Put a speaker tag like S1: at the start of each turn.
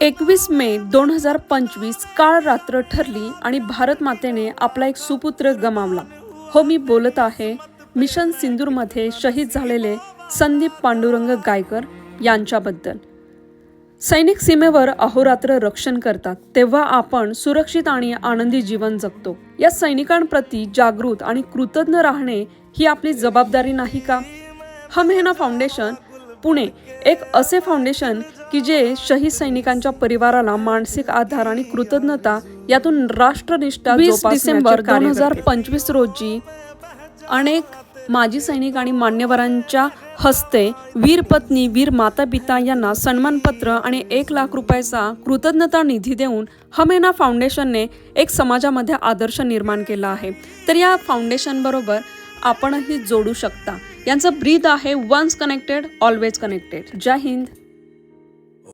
S1: एकवीस मे दोन हजार पंचवीस काळ रात्र ठरली आणि भारत मातेने आपला एक सुपुत्र गमावला. हो मी बोलत आहे मिशन सिंदूरमध्ये शहीद झालेले संदीप पांडुरंग गायकर यांच्याबद्दल. सैनिक सीमेवर अहोरात्र रक्षण करतात तेव्हा आपण सुरक्षित आणि आनंदी जीवन जगतो. या सैनिकांप्रती जागृत आणि कृतज्ञ राहणे ही आपली जबाबदारी नाही का? हम हेना फाउंडेशन. पुणे एक असे फाउंडेशन की जे शहीद सैनिकांच्या परिवाराला मानसिक आधार आणि कृतज्ञता यातून राष्ट्रनिष्ठा वीस डिसेंबर दोन हजार पंचवीस रोजी अनेक माजी सैनिक आणि मान्यवरांच्या हस्ते वीर पत्नी वीर माता पिता यांना सन्मानपत्र आणि एक लाख रुपयाचा कृतज्ञता निधी देऊन हमेना फाउंडेशनने एक समाजामध्ये आदर्श निर्माण केला आहे. तर या फाउंडेशनबरोबर आपणही जोडू शकता. यांचं ब्रीद आहे वन्स कनेक्टेड ऑलवेज कनेक्टेड. जय हिंद.